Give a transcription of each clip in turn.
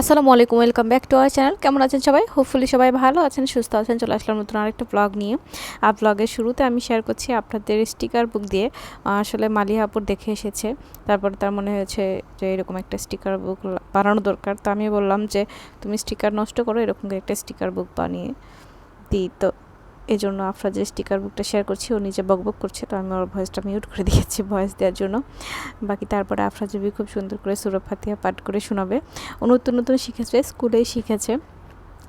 আসসালামু আলাইকুম, welcome back to our channel. কেমন আছেন সবাই? হোপফুলি সবাই ভালো আছেন, সুস্থ আছেন। চলে আসলাম নতুন আরেকটা ব্লগ নিয়ে। আর ব্লগের শুরুতে আমি শেয়ার করছি আপনাদের স্টিকার বুক দিয়ে। আসলে মালিয়া মালিহাপুর দেখে এসেছে। তারপরে তার মনে হয়েছে যে এরকম একটা স্টিকার বুক বানানো দরকার। তো আমি বললাম যে, তুমি স্টিকার নষ্ট করো, এরকম একটা স্টিকার বুক বানিয়ে দিই। তো এই জন্য আপনার যে স্টিকার বুকটা শেয়ার করছি, ও নিজে বকবক করছে, তো আমি ওর ভয়েসটা মিউট করে দিয়েছি ভয়েস দেওয়ার জন্য। বাকি তারপরে আফরা জবি খুব সুন্দর করে সুরভ ফাতিয়া পাঠ করে শোনাবে। ও নতুন নতুন শিখেছে, স্কুলেই শিখেছে।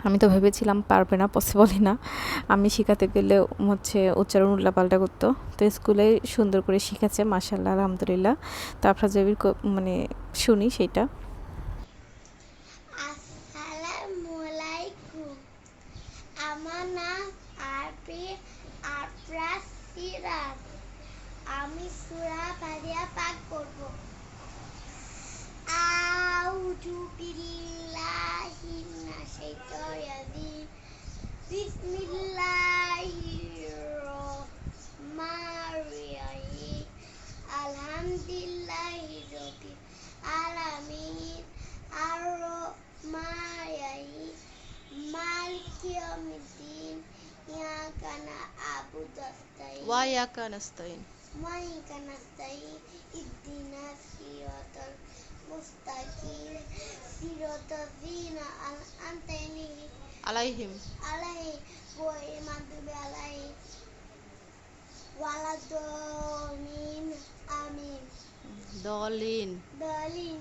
আমি তো ভেবেছিলাম পারবে না পসিবলই না। আমি শেখাতে গেলে হচ্ছে উচ্চারণ উল্লাপাল্টা করতো। তো স্কুলে সুন্দর করে শিখেছে মাসাল্লাহ আলহামদুলিল্লাহ। তো আফরা জবির মানে শুনি সেইটা। সূরা ফাতিহা পাঠ করব আউযু বিল্লাহি মিনাশ শাইতানির রাজিম বিসমিল্লাহির রহমানির রহিম আলহামদুলিল্লাহি রাব্বিল আলামিন আর-রহমানির মালিক ইয়াউমিদ্দিন ইয়াকা না'বুদু ওয়া নাস্তাইন alaihim. Alaihi wa iman bi alaihi amin dolin. Dolin.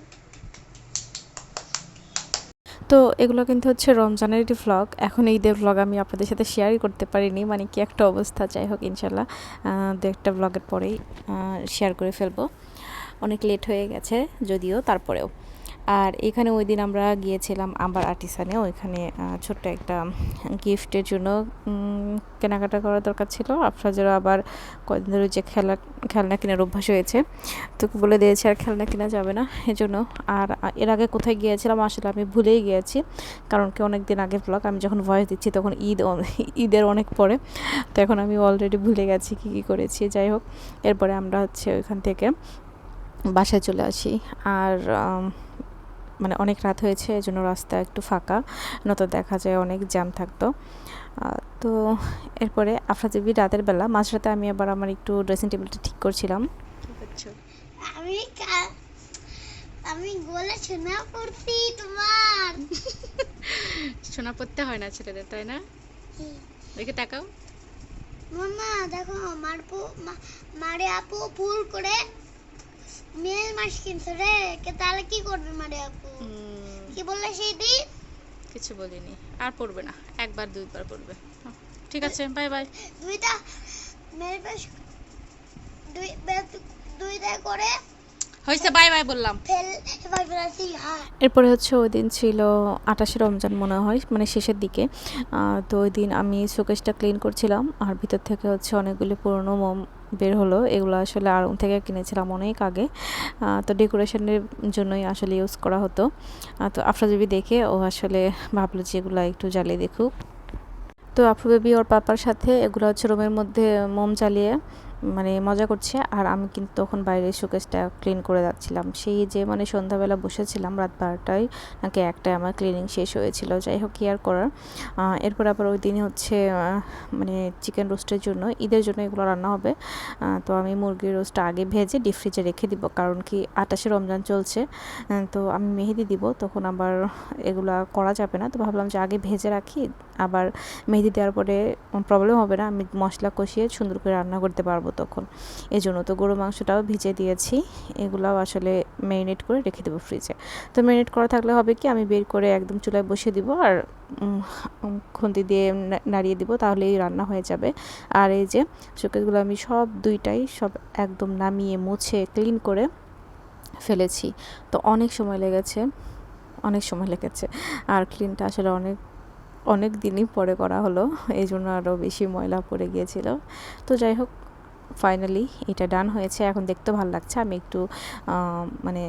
তো এগুলো কিন্তু হচ্ছে রমজানের একটি ভ্লগ এখন এই ঈদের ভ্লগ আমি আপনাদের সাথে শেয়ারই করতে পারিনি মানে কি একটা অবস্থা। যাই হোক, ইনশাল্লাহ দু একটা ভ্লগের পরেই শেয়ার করে ফেলব। অনেক লেট হয়ে গেছে, যদিও, তারপরেও। আর এখানে ওই দিন আমরা গিয়েছিলাম আবার আর্টিসানে। ওইখানে ছোট্ট একটা গিফটের জন্য কেনাকাটা করার দরকার ছিল। আফরাজেরও আবার কদিন ধরে যে খেলা, খেলনা কেনার অভ্যাস হয়েছে। তো বলে দিয়েছে আর খেলনা কেনা যাবে না এজন্য। আর এর আগে কোথায় গিয়েছিলাম আসলে আমি ভুলেই গিয়েছি। কারণ কি অনেক দিন আগে ব্লগ আমি যখন ভয়েস দিচ্ছি তখন ঈদ ঈদের অনেক পরে। তো এখন আমি অলরেডি ভুলে গেছি কী কী করেছি। যাই হোক, এরপরে আমরা হচ্ছে ওইখান থেকে বাসায় চলে আসি। আর মানে অনেক রাত হয়েছে এই জন্য রাস্তা একটু ফাঁকা নয়তো দেখা যায় অনেক জ্যাম থাকতো। তো এরপরে আফরাজবি রাতের বেলা মাঝরাতে আমি আবার আমার একটু ড্রেসিং টেবিলটা ঠিক করছিলাম। আমি আমি গোলে শোনা পড়ছি তোমার। শোনা পড়তে হয় না ছেলেদের তাই না? দেখে তাকাও। মামা দেখো আমার পু মারে আপু ফুল করে মেল মাস কিনছে রে কে তাহলে কি করবে মারে আপু? কি বললে দিন? কিছু বলিনি আর পড়বে না একবার দুইবার পড়বে। ঠিক আছে বাই বাই দুইটা মেল মাস দুই দুইটা করে হয়েছে বাই বাই বললাম। এরপরে হচ্ছে ওই দিন ছিল আটাশে রমজান মনে হয় মানে শেষের দিকে। তো ওই দিন আমি শোকেসটা ক্লিন করছিলাম আর ভিতর থেকে হচ্ছে অনেকগুলি পুরনো মোম বের হলো। এগুলো আসলে আড়ং থেকে কিনেছিলাম অনেক আগে। তো ডেকোরেশনের জন্যই আসলে ইউজ করা হতো। তো আফরাজবি দেখে ও আসলে ভাবলো যে এগুলো একটু জ্বালিয়ে দেখুক। তো আফরু বেবি ওর পাপার সাথে এগুলো হচ্ছে রুমের মধ্যে মোম জ্বালিয়ে মানে মজা করছে। আর আমি কিন্তু তখন বাইরে শোকেসটা ক্লিন করে যাচ্ছিলাম। সেই যে মানে সন্ধ্যাবেলা বসেছিলাম রাত বারোটায়, নাকি একটায় আমার ক্লিনিং শেষ হয়েছিল। যাই হোক, কি আর করার? এরপর আবার ওই দিনই হচ্ছে মানে চিকেন রোস্টের জন্য, ঈদের জন্য এগুলো রান্না হবে। তো আমি মুরগির রোস্টটা আগে ভেজে ডিপ ফ্রিজে রেখে দিব, কারণ কি আটাশে রমজান চলছে। তো আমি মেহেদি দিব, তখন আবার এগুলা করা যাবে না। তো ভাবলাম যে আগে ভেজে রাখি, আবার মেহেদি দেওয়ার পরে প্রবলেম হবে না। আমি মশলা কষিয়ে সুন্দর করে রান্না করতে পারব। তখন। এই জন্য তো গরু মাংসটাও ভিজে দিয়েছি। এগুলাও আসলে ম্যারিনেট করে রেখে দেবো ফ্রিজে তো ম্যারিনেট করা থাকলে হবে কি, আমি বের করে একদম চুলায় বসিয়ে দিব আর খুন্তি দিয়ে নাড়িয়ে দিব তাহলেই রান্না হয়ে যাবে। আর এই যে শোকেসগুলো আমি সব দুইটাই সব একদম নামিয়ে মুছে ক্লিন করে ফেলেছি। তো অনেক সময় লেগেছে, অনেক সময় লেগেছে। আর ক্লিনটা আসলে অনেক অনেক দিনই পরে করা হলো এই জন্য আরও বেশি ময়লা পড়ে গিয়েছিল। তো যাই হোক ফাইনালি এটা ডান হয়েছে। এখন দেখতে ভালো লাগছে। আমি একটু মানে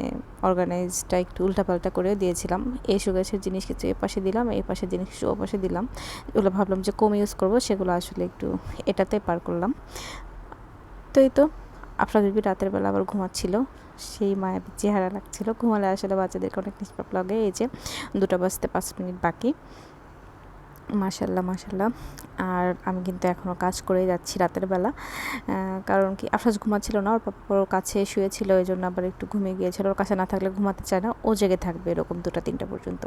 অর্গানাইজটা একটু উল্টাপাল্টা করে দিয়েছিলাম। এই সুগাছের জিনিস কিছু এ পাশে দিলাম, এই পাশের জিনিস কিছু ও পাশে দিলাম। এগুলো ভাবলাম যে কম ইউজ করব, সেগুলো আসলে একটু এটাতে পার করলাম। তো এই তো আপনার বেবি রাতের বেলা আবার ঘুমাচ্ছিল। সেই মায়াবী চেহারা লাগছিল। ঘুমালে আসলে বাচ্চাদেরকে অনেক নিষ্পাপ লাগে। এই যে দুটো বাজতে পাঁচ মিনিট বাকি। মাশাল্লাহ মাশাল্লাহ। আর আমি কিন্তু এখনও কাজ করে যাচ্ছি রাতের বেলা। কারণ কি আফরাজ ঘুমাচ্ছিল না, ওর ওর কাছে শুয়েছিল ওই জন্য আবার একটু ঘুমিয়ে গিয়েছিল। ওর কাছে না থাকলে ঘুমাতে চায় না, ও জেগে থাকবে এরকম দুটা, তিনটা পর্যন্ত।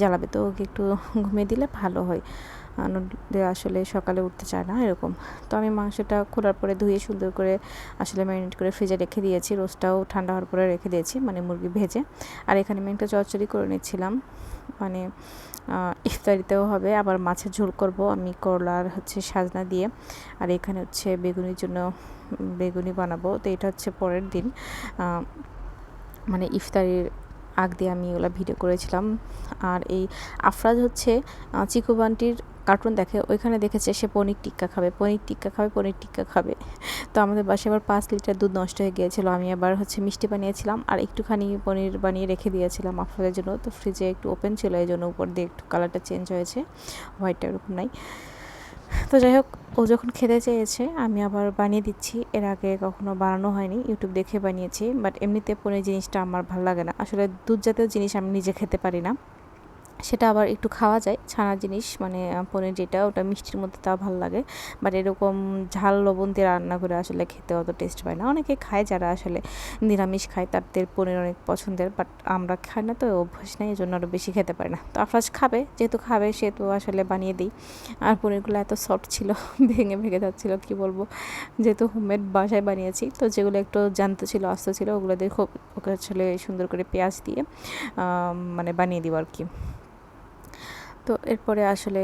জ্বালাবে তো ওকে একটু ঘুমিয়ে দিলে ভালো হয়। আহ, আসলে সকালে উঠতে চায় না এরকম। তো আমি মাংসটা খোলার পরে ধুয়ে সুন্দর করে আসলে ম্যারিনেট করে ফ্রিজে রেখে দিয়েছি রোস্টটাও ঠান্ডা হওয়ার পরে রেখে দিয়েছি মানে মুরগি ভেজে। আর এখানে আমি একটা চচ্চড়ি করে নিচ্ছিলাম মানে ইফতারিতেও হবে আবার মাছের ঝোল করব আমি করলার হচ্ছে সাজনা দিয়ে। আর এখানে হচ্ছে বেগুনির জন্য বেগুনি বানাবো তো এটা হচ্ছে পরের দিন। মানে ইফতারির আগ দিয়ে আমি ওগুলো ভিডিও করেছিলাম। আর এই আফরাজ হচ্ছে আহ, চিকু বান্টির কার্টুন দেখে, ওইখানে দেখেছে সে পনির টিক্কা খাবে, পনির টিক্কা খাবে, পনির টিক্কা খাবে। তো আমাদের বাসায় আবার পাঁচ লিটার দুধ নষ্ট হয়ে গিয়েছিল। আমি আবার হচ্ছে মিষ্টি বানিয়েছিলাম আর একটুখানি পনির বানিয়ে রেখে দিয়েছিলাম আফরাজের জন্য। তো ফ্রিজে একটু ওপেন ছিল, এই জন্য উপর দিয়ে একটু কালারটা চেঞ্জ হয়েছে। হোয়াইটটা এরকম নাই। তো যাই হোক, ও যখন খেতে চেয়েছে, আমি আবার বানিয়ে দিচ্ছি। এর আগে কখনো বানানো হয়নি ইউটিউব দেখে বানিয়েছি। বাট এমনিতে পনির জিনিসটা আমার ভালো লাগে না। আসলে দুধ জাতীয় জিনিস আমি নিজে খেতে পারি না। সেটা আবার একটু খাওয়া যায়। ছানা জিনিস মানে পনির যেটা, ওটা মিষ্টির মধ্যে তাও ভালো লাগে। বাট এরকম ঝাল লবণ দিয়ে রান্না করে আসলে খেতে অত টেস্ট পায় না। অনেকে খায় যারা আসলে নিরামিষ খায়, তাদের পনির অনেক পছন্দের, বাট আমরা খাই না তো অভ্যাস নেই এই জন্য আরও বেশি খেতে পারি না। তো আফরাজ খাবে, যেহেতু খাবে, সেহেতু আসলে বানিয়ে দিই। আর পনিরগুলো এত সফট ছিল, ভেঙে ভেঙে যাচ্ছিল, কি বলব? যেহেতু হোমমেড বাসায় বানিয়েছি, তো যেগুলো একটু জানতে ছিল, আস্ত ছিল, ওগুলো দিয়ে খুব ওকে আসলে সুন্দর করে পেঁয়াজ দিয়ে মানে বানিয়ে দিব আর কি। তো এরপরে আসলে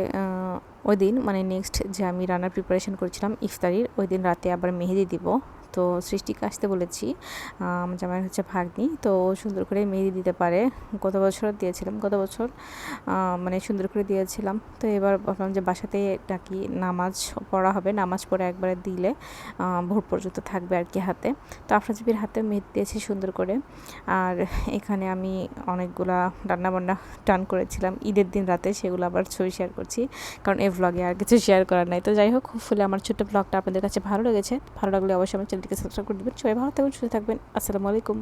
ওই দিন মানে নেক্সট যে আমি রান্নার প্রিপারেশন করছিলাম ইফতারির, ওই দিন রাতে আবার মেহেদি দিব। তো সৃষ্টিকে আসতে বলেছি। আমার জামাইয়ের হচ্ছে ভাগ্নি, তো সুন্দর করে মেহেদি দিতে পারে। গত বছর দিয়েছিলাম, গত বছর মানে সুন্দর করে দিয়েছিলাম। তো এবার ভাবলাম যে বাসাতে নাকি নামাজ পড়া হবে, নামাজ পড়ে একবারে দিলে ভোর পর্যন্ত থাকবে আর কি হাতে। তো আফরাজবির হাতে মেহেদি দিয়েছি সুন্দর করে। আর এখানে আমি অনেকগুলা রান্নাবান্না টান করেছিলাম। ঈদের দিন রাতে সেগুলো আবার ছবি শেয়ার করছি, কারণ এই ভ্লগে আর কিছু শেয়ার করার নাই। তো যাই হোক ফুলে আমার ছোট্ট ভ্লগটা আপনাদের কাছে ভালো লেগেছে। ভালো লাগলে অবশ্যই আমার চ্যানেলটিকে সাবস্ক্রাইব করে দেবেন। সবাই ভালো থাকবেন সুস্থ থাকবেন। আসসালামু আলাইকুম।